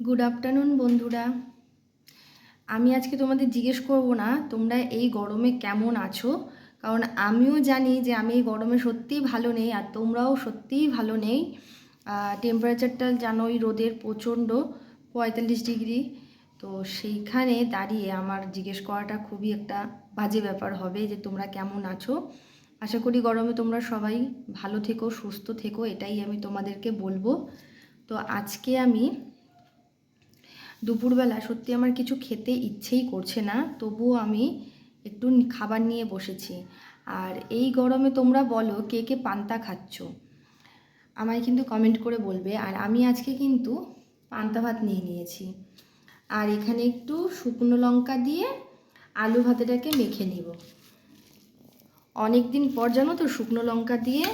Good afternoon বন্ধুরা। আমি আজকে তোমাদের জিজ্ঞেস করব না, তোমরা এই গরমে কেমন আছো? কারণ আমিও জানি যে আমি এই গরমে সত্যিই ভালো নেই, আর তোমরাও সত্যিই ভালো নেই। টেম্পারেচারটা জানোই, রোদের প্রচণ্ড, পঁয়তাল্লিশ ডিগ্রি। তো সেইখানে দাঁড়িয়ে আমার জিজ্ঞেস করাটা খুবই একটা বাজে ব্যাপার হবে যে তোমরা কেমন আছো? আশা করি গরমে তোমরা সবাই ভালো থেকো, সুস্থ থেকো, এটাই আমি তোমাদেরকে বলব। তো আজকে আমি দুপুরবেলা সত্যি আমার কিছু খেতে ইচ্ছেই করছে না, তবুও আমি একটু খাবার নিয়ে বসেছি। আর এই গরমে তোমরা বলো কে কে পান্তা খাচ্ছ? আমায় কিন্তু কমেন্ট করে বলবে। আর আমি আজকে কিন্তু পান্তা ভাত নিয়ে নিয়েছি। আর এখানে একটু শুকনো লঙ্কা দিয়ে আলু ভাতেটাকে মেখে নিব। অনেক দিন পর জানো তো শুকনো লঙ্কা দিয়ে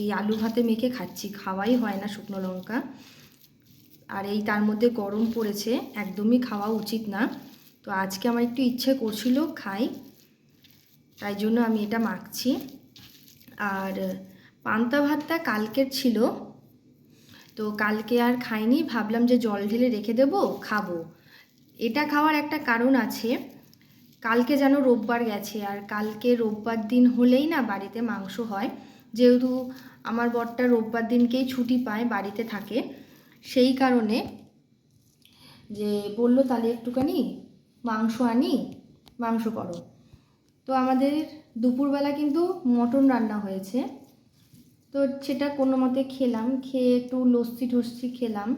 এই আলু ভাতে মেখে খাচ্ছি। খাওয়াই হয় না শুকনো লঙ্কা। আর এই তার মধ্যে গরম পড়েছে, একদমই খাওয়া উচিত না। তো আজকে আমার একটু ইচ্ছে করছিল খাই, তাই জন্য আমি এটা মাখছি। আর পান্তা ভাতটা কালকের ছিল, তো কালকে আর খাইনি, ভাবলাম যে জল ঢেলে রেখে দেবো, খাব। এটা খাওয়ার একটা কারণ আছে, কালকে যেন রোববার গেছে, আর কালকে রোববার দিন হলেই না বাড়িতে মাংস হয়। যেহেতু আমার বরটা রোববার দিনকেই ছুটি পায়, বাড়িতে থাকে সেই কারণে যে বলল, তাহলে একটুখানি মাংস আনি, মাংস করো। তো আমাদের দুপুরবেলা কিন্তু মটন রান্না হয়েছে। তো সেটা কোনো মতে খেলাম, খেয়ে একটু লস্যি টস্যি খেলাম।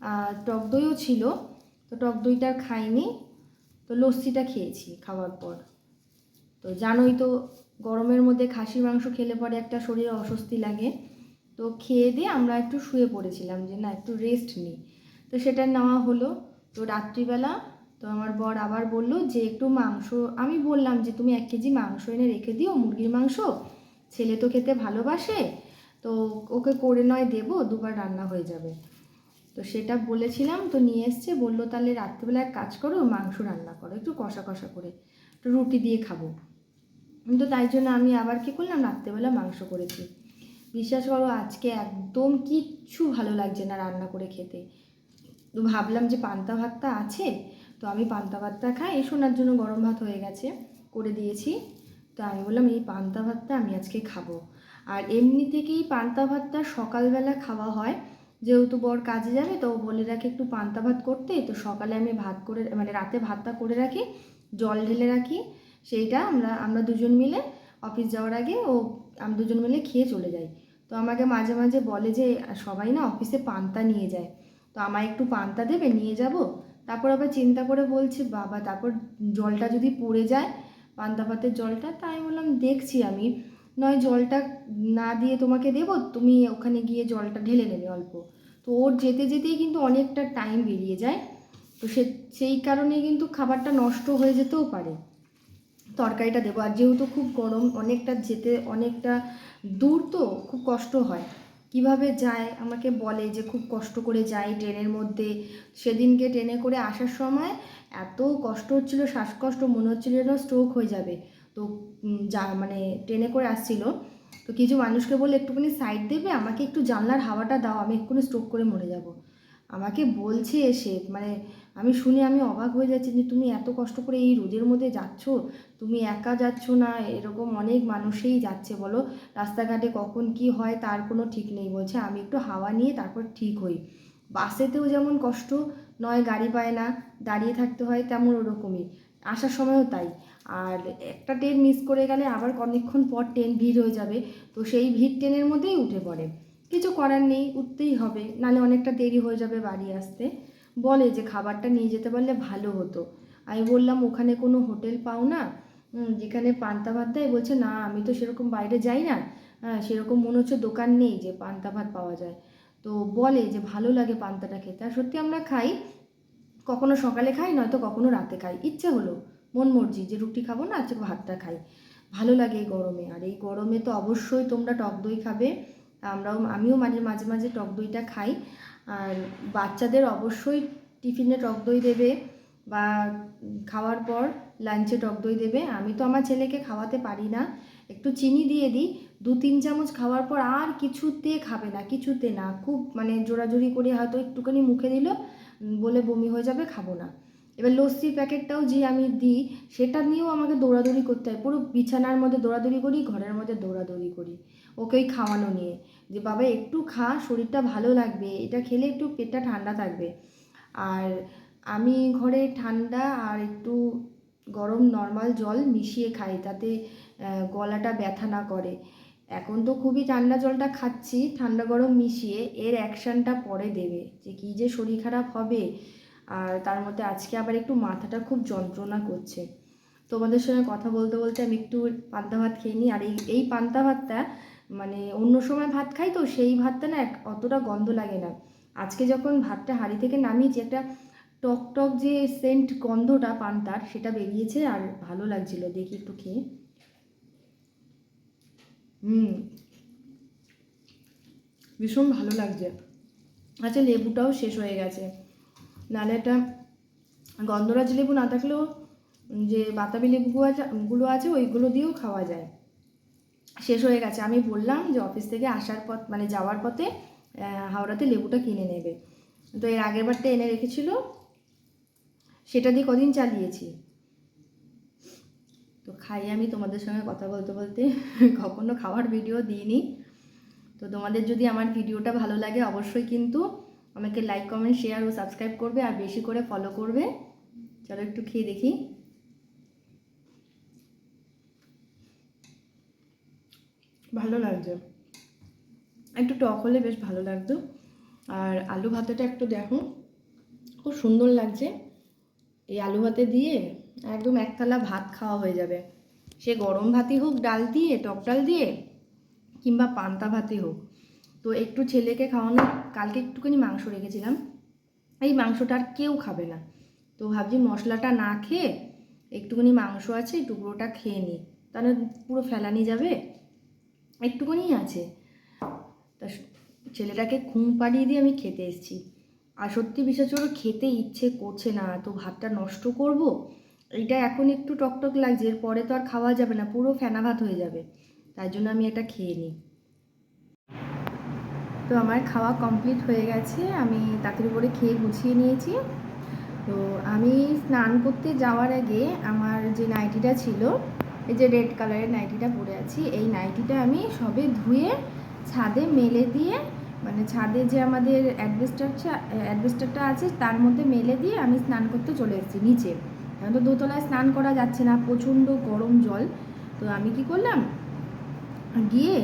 আর টক দইও ছিল, তো টক দইটা খাইনি, তো লস্যিটা খেয়েছি খাওয়ার পর। তো জানোই তো গরমের মধ্যে খাসি মাংস খেলে পরে একটা শরীরে অস্বস্তি লাগে। তো খেয়ে দিয়ে আমরা একটু শুয়ে পড়েছিলাম যে না, একটু রেস্ট নিই। তো সেটা নেওয়া হলো। তো রাত্রিবেলা তো আমার বর আবার বলল যে, একটু মাংস, আমি বললাম যে, তুমি এক কেজি মাংস এনে রেখে দিও, মুরগির মাংস। ছেলে তো খেতে ভালোবাসে, তো ওকে করে নয় দেবো, দুবার রান্না হয়ে যাবে। তো সেটা বলেছিলাম, তো নিয়ে এসছে, বলল, তাহলে রাত্রিবেলা এক কাজ করো, মাংস রান্না করো, একটু কষা কষা করে, একটু রুটি দিয়ে খাব। তো তাই জন্য আমি আবার কী করলাম, রাত্রেবেলা মাংস করেছি। বিশ্বাস করো, আজকে একদম কিচ্ছু ভালো লাগছে না রান্না করে খেতে। তো ভাবলাম যে পান্তা ভাতটা আছে, তো আমি পান্তা ভাতটা খাই। এই শোনার জন্য গরম ভাত হয়ে গেছে, করে দিয়েছি। তো আমি বললাম, এই পান্তা ভাতটা আমি আজকে খাব। আর এমনি থেকেই পান্তা ভাতটা সকালবেলা খাওয়া হয়। যেহেতু বর কাজে যাবে, তো বলে রাখে একটু পান্তা ভাত করতে তো সকালে আমি ভাত করে মানে রাতে ভাতটা করে রাখি, জল ঢেলে রাখি। সেইটা আমরা আমরা দুজন মিলে অফিস যাওয়ার আগে ও, আমরা দুজন মিলে খেয়ে চলে যাই। তো আমাকে মাঝে মাঝে বলে যে, সবাই না অফিসে পান্তা নিয়ে যায়। তো আমায় একটু পান্তা দেবে, নিয়ে যাব। তারপর আবার চিন্তা করে বলছি, বাবা, তারপর জলটা যদি পড়ে যায়, পান্তা ভাতের জলটা? তাই বললাম, দেখছি আমি। নয় জলটা না দিয়ে তোমাকে দেব, তুমি ওখানে গিয়ে জলটা ঢেলে নেবে অল্প। তো ওর যেতে যেতেই কিন্তু অনেকটা টাইম বেরিয়ে যায়। তো সে, সেই কারণে কিন্তু খাবারটা নষ্ট হয়ে যেতেও পারে। তরকারিটা দেবো। আর যেহেতু খুব গরম, অনেকটা যেতে, অনেকটা দূর তো খুব কষ্ট হয়। কীভাবে যায়? আমাকে বলে যে খুব কষ্ট করে যাই ট্রেনের মধ্যে। সেদিনকে ট্রেনে করে আসার সময় এত কষ্ট হচ্ছিল, শ্বাসকষ্ট, মনে হচ্ছিল যেন স্ট্রোক হয়ে যাবে। তো যা মানে ট্রেনে করে আসছিল। তো কিছু মানুষকে বলে একটুখানি সাইড দেবে? আমাকে একটু জানলার হাওয়াটা দাও, আমি এক্ষুনি স্ট্রোক করে মরে যাব। আমাকে বলছে এসে মানে আমি শুনে আমি অবাক হয়ে যাচ্ছি যে তুমি এত কষ্ট করে এই রোদের মধ্যে যাচ্ছ। তুমি একা যাচ্ছ না, এরকম অনেক মানুষেই যাচ্ছে বলো। রাস্তাঘাটে কখন কি হয় তার কোনো ঠিক নেই, বলছে আমি একটু হাওয়া নিয়ে তারপর ঠিক হই। বাসেতেও যেমন কষ্ট, নয় গাড়ি পায় না, দাঁড়িয়ে থাকতে হয় তেমন ওরকমই। আসার সময়ও তাই। আর একটা ট্রেন মিস করে গেলে আবার অনেকক্ষণ পর ট্রেন ভিড় হয়ে যাবে, তো সেই ভিড় ট্রেনের মধ্যেই উঠে পড়ে। কিছু করার নেই, উঠতেই হবে। নাহলে অনেকটা দেরি হয়ে যাবে বাড়ি আসতে। বলে যে খাবারটা নিয়ে যেতে পারলে ভালো হতো। আমি বললাম, ওখানে কোনো হোটেল পাও না? যেখানে পান্তা ভাত দেয়। বলছে, না, আমি তো সেরকম বাইরে যাই না। সেরকম মনে হচ্ছে দোকান নেই যে পান্তা ভাত পাওয়া যায়। তো বলে যে, ভালো লাগে পান্তাটা খেতে। আর সত্যি আমরা খাই। কখনো সকালে খাই, নয়তো কখনো রাতে খাই। ইচ্ছে হলো, মন মর্জি, যে রুটি খাব না, আজকে ভাতটা খাই। ভালো লাগে এই গরমে। আর এই গরমে তো অবশ্যই তোমরা টক দই খাবে। আমরাও, আমিও মাঝে মাঝে মাঝে টক দইটা খাই। আর বাচ্চাদের অবশ্যই টিফিনে টক দই দেবে বা খাওয়ার পর লাঞ্চে টক দই দেবে। আমি তো আমার ছেলেকে খাওয়াতে পারি না। একটু চিনি দিয়ে দিই। দু, তিন চামচ খাওয়ার পর আর কিছুতে খাবে না, কিছুতে না। খুব মানে জোরাজুরি করে হয়তো একটুখানি মুখে দিল বলে বমি হয়ে যাবে, খাব না। এবার লস্যির প্যাকেটটাও যে আমি দিই, সেটা নিয়েও আমাকে দৌড়াদৌড়ি করতে হয়। পুরো বিছানার মধ্যে দৌড়াদৌড়ি করি, ঘরের মধ্যে দৌড়াদৌড়ি করি। ওকে ওই খাওয়ানো নিয়ে। যে, বাবা, একটু খা, শরীরটা ভালো লাগবে। এটা খেলে একটু পেটটা ঠান্ডা থাকবে। আর আমি ঘরে ঠান্ডা আর একটু গরম নর্মাল জল মিশিয়ে খাই তাতে গলাটা ব্যথা না করে। এখন তো খুবই ঠান্ডা জলটা খাচ্ছি, ঠান্ডা গরম মিশিয়ে এর অ্যাকশানটা পরে দেবে। যে, কী যে শরীর খারাপ হবে। আর তার মধ্যে আজকে আবার একটু মাথাটা খুব যন্ত্রণা করছে। তোমাদের সঙ্গে কথা বলতে বলতে আমি একটু পান্তা ভাত খেয়ে নিই। আর এই এই পান্তা ভাতটা মানে অন্য সময় ভাত খাই তো সেই ভাতটা না অতটা গন্ধ লাগে না। আজকে যখন ভাতটা হাঁড়ি থেকে নামিয়েছি, একটা টক টক যে সেন্ট গন্ধটা পান্তার, সেটা বেরিয়েছে আর ভালো লাগছিল। দেখি একটু খেয়ে। হুম। ভীষণ ভালো লাগছে। আচ্ছা লেবুটাও শেষ হয়ে গেছে। নাহলে এটা গন্ধরাজ লেবু না থাকলেও যে বাতাবি আছে, গুলো আছে, ওইগুলো দিয়েও খাওয়া যায়। শেষ হয়ে গেছে। আমি বললাম যে অফিস থেকে আসার পথ মানে যাওয়ার পথে হাওড়াতে লেবুটা কিনে নেবে। তো এর আগের বারটা এনে রেখেছিল। সেটা দিয়ে কদিন চালিয়েছি। তো খাই আমি, তোমাদের সঙ্গে কথা বলতে বলতে। কখনো খাওয়ার ভিডিও দিইনি। তো তোমাদের যদি আমার ভিডিওটা ভালো লাগে, অবশ্যই কিন্তু আমাকে লাইক কমেন্ট শেয়ার ও সাবস্ক্রাইব করবে আর বেশি করে ফলো করবে। চলো একটু খেয়ে দেখি। ভালো লাগছে। একটু টক হলে বেশ ভালো লাগতো। আর আলু ভাতেটা একটু দেখো, খুব সুন্দর লাগছে। এই আলু ভাতে দিয়ে একদম এক থালা ভাত খাওয়া হয়ে যাবে। সে গরম ভাতই হোক, ডাল দিয়ে, টক ডাল দিয়ে, কিংবা পান্তা ভাতই হোক। তো একটু ছেলেকে খাওয়ানো কালকে একটুখানি মাংস রেখেছিলাম। এই মাংসটা আর কেউ খাবে না। তো ভাবছি মশলাটা না খেয়ে একটুখানি মাংস আছে, টুকরোটা খেয়ে নিই। তাহলে পুরো ফেলানি যাবে? একটুখানি আছে। তা ছেলেটাকে ঘুম পাড়িয়ে দিয়ে আমি খেতে এসেছি। আর সত্যি বিশেষ করে, খেতে ইচ্ছে করছে না। তো ভাতটা নষ্ট করব? এইটা এখন একটু টকটক লাগছে, এরপরে তো আর খাওয়া যাবে না, পুরো ফেনা ভাত হয়ে যাবে। তাই জন্য আমি এটা খেয়ে নিই। তো আমার খাওয়া কমপ্লিট হয়ে গেছে, আমি তাড়াতাড়ি উপরে খেয়ে গুছিয়ে নিয়েছি। তো আমি স্নান করতে যাওয়ার আগে আমার যে নাইটিটা ছিল, এই যে রেড কালারের নাইটিটা পরে আছি, এই নাইটিটা আমি সবে ধুয়ে ছাদে মেলে দিয়ে মানে ছাদে যে আমাদের অ্যাডভেস্টার অ্যাডভেস্টারটা আছে, তার মধ্যে মেলে দিয়ে আমি স্নান করতে চলে এসেছি নিচে। এখন তো দোতলায় স্নান করা যাচ্ছে না, প্রচণ্ড গরম জল। তো আমি কি করলাম গিয়ে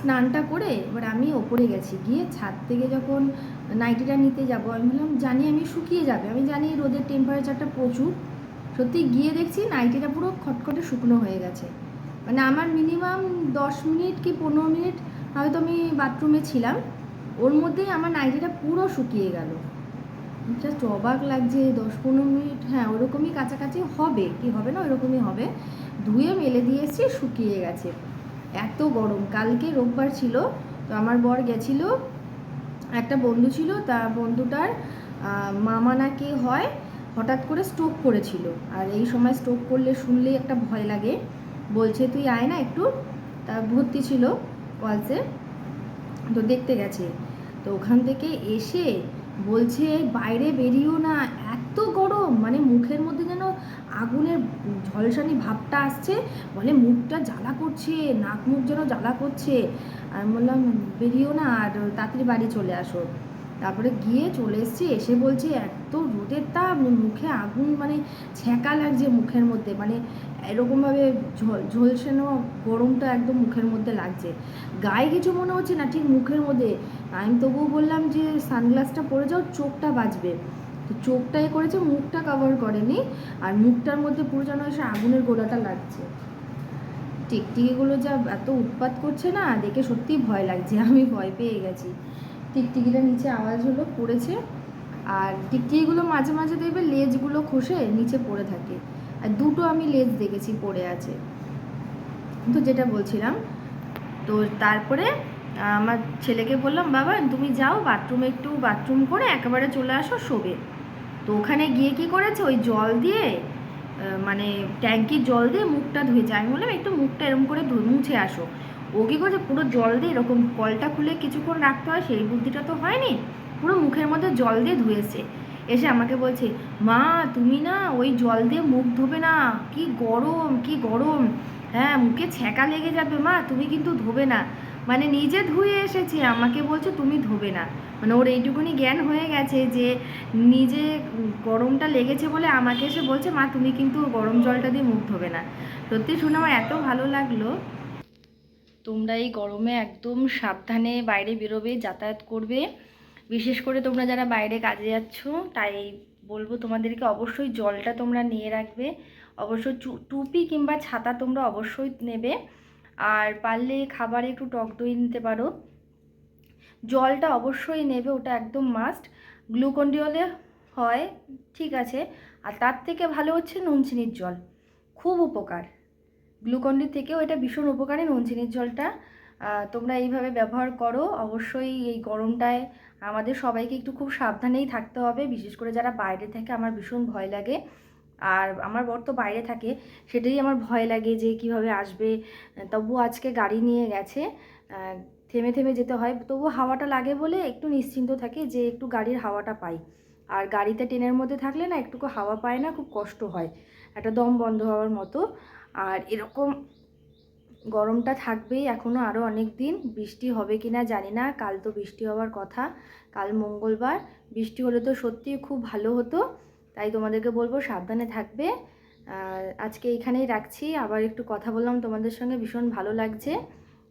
স্নানটা করে এবার আমি ওপরে গেছি। গিয়ে ছাদ থেকে যখন নাইটিটা নিতে যাব, আমি বললাম জানি আমি শুকিয়ে যাবে। আমি জানি রোদের টেম্পারেচারটা প্রচুর। সত্যি গিয়ে দেখছি নাইটিটা পুরো খটখটে শুকনো হয়ে গেছে। মানে আমার মিনিমাম দশ মিনিট কি পনেরো মিনিট হয়তো আমি বাথরুমে ছিলাম। ওর মধ্যেই আমার নাইটিটা পুরো শুকিয়ে গেল। জাস্ট অবাক লাগছে, দশ পনেরো মিনিট হ্যাঁ ওরকমই কাছাকাছি হবে। কি হবে না, ওরকমই হবে। ধুয়ে মেলে দিয়ে এসেছি শুকিয়ে গেছে। এত গরম। কালকে রোববার ছিল, তো আমার বর গেছিল, একটা বন্ধু ছিল, তা বন্ধুটার মামা নাকি হয়, হঠাৎ করে স্ট্রোক করেছিল। আর এই সময় স্ট্রোক করলে শুনলেই একটা ভয় লাগে। বলছে, তুই আয় না একটু। তা ভর্তি ছিল ওয়ালসে তো দেখতে গেছে। তো ওখান থেকে এসে বলছে, বাইরে বেরিয়েও না এত গরম মানে মুখের মধ্যে যেন আগুনের ঝলসানি ভাবটা আসছে, বলে মুখটা জ্বালা করছে, নাক মুখ যেন জ্বালা করছে। আমি বললাম, বেরিয়েও না, আর তাড়াতাড়ি বাড়ি চলে আসো। তারপরে গিয়ে চলে এসেছি, এসে বলছে, এত রোদের তাপ, মুখে আগুন মানে ছ্যাঁকা লাগছে মুখের মধ্যে মানে এরকমভাবে ঝল, ঝলসানো গরমটা একদম মুখের মধ্যে লাগছে। গায়ে কিছু মনে হচ্ছে না, ঠিক মুখের মধ্যে। আমি তবুও বললাম যে, সানগ্লাসটা পরে যাও, চোখটা বাঁচবে তো চোখটা এ করেছে, মুখটা কভার করেনি, আর মুখটার মধ্যে পুরো যেন এসে আগুনের গোলাটা লাগছে। টিকটিকিগুলো যা এত উৎপাত করছে না, দেখে সত্যিই ভয় লাগছে, আমি ভয় পেয়ে গেছি। টিকটিকিটা নিচে আওয়াজ হলো, পড়েছে, আর টিকটিকিগুলো মাঝে মাঝে দেখবে লেজগুলো খসে নিচে পড়ে থাকে। আর দুটো আমি লেজ দেখেছি পড়ে আছে। তো যেটা বলছিলাম, তো তারপরে আমার ছেলেকে বললাম, বাবা, তুমি যাও, বাথরুমে একটু বাথরুম করে একেবারে চলে আসো, শোবে। তো ওখানে গিয়ে কি করেছে? ওই জল দিয়ে মানে ট্যাঙ্কির জল দিয়ে মুখটা ধুয়েছে। আমি বললাম, একটু মুখটা এরকম করে মুছে আসো। ও কী করছে? পুরো জল দিয়ে এরকম কলটা খুলে কিছুক্ষণ রাখতে হয়, সেই বুদ্ধিটা তো হয়নি। পুরো মুখের মধ্যে জল দিয়ে ধুয়েছে। এসে আমাকে বলছে, মা, তুমি না ওই জল দিয়ে মুখ ধোবে না। কি গরম কি গরম। হ্যাঁ মুখে ছ্যাঁকা লেগে যাবে মা, তুমি কিন্তু ধোবে না। মানে নিজে ধুয়ে এসেছে, আমাকে বলছে তুমি ধোবে না। মানে ওর এইটুকুনি জ্ঞান হয়ে গেছে যে নিজে গরমটা লেগেছে বলে আমাকে এসে বলছে, মা, তুমি কিন্তু গরম জলটা দিয়ে মুখ ধোবে না। সত্যি শুনে, আমার এত ভালো লাগল। তোমরা এই গরমে একদম সাবধানে বাইরে বেরোবে, যাতায়াত করবে। বিশেষ করে তোমরা যারা বাইরে কাজে যাচ্ছ, তাই বলব তোমাদেরকে অবশ্যই জলটা তোমরা নিয়ে রাখবে। অবশ্যই টুপি কিংবা ছাতা তোমরা অবশ্যই নেবে। আর পারলে খাবারে একটু টক দই নিতে পারো। জলটা অবশ্যই নেবে, ওটা একদম মাস্ট গ্লুকন ডি হলে হয়, ঠিক আছে। আর তার থেকে ভালো হচ্ছে নুন চিনির জল, খুব উপকার। গ্লুকন্ডির থেকেও এটা ভীষণ উপকারী নুন চিনির জলটা তোমরা এইভাবে ব্যবহার করো। অবশ্যই এই গরমটায় আমাদের সবাইকে একটু খুব সাবধানেই থাকতে হবে। বিশেষ করে যারা বাইরে থাকে, আমার ভীষণ ভয় লাগে। আর আমার বর তো বাইরে থাকে, সেটাই আমার ভয় লাগে যে কীভাবে আসবে। তবু আজকে গাড়ি নিয়ে গেছে থেমে থেমে যেতে হয়। তবু হাওয়াটা লাগে বলে একটু নিশ্চিন্ত থাকে যে একটু গাড়ির হাওয়াটা পাই। আর গাড়িতে ট্রেনের মধ্যে থাকলে না একটুকু হাওয়া পায় না, খুব কষ্ট হয়। একটা দম বন্ধ হওয়ার মতো। আর এরকম গরমটা থাকবেই এখনও আরও অনেক দিন। বৃষ্টি হবে কি না জানি না, কাল তো বৃষ্টি হওয়ার কথা, কাল মঙ্গলবার। বৃষ্টি হলে তো সত্যিই খুব ভালো হতো। তাই তোমাদেরকে বলব সাবধানে থাকবে। আজকে এখানেই রাখছি। আবার একটু কথা বললাম তোমাদের সঙ্গে, ভীষণ ভালো লাগছে।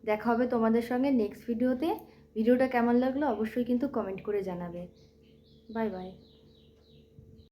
দেখা হবে তোমাদের সঙ্গে নেক্সট ভিডিওতে ভিডিওটা কেমন লাগল অবশ্যই কিন্তু কমেন্ট করে জানাবে। Bye bye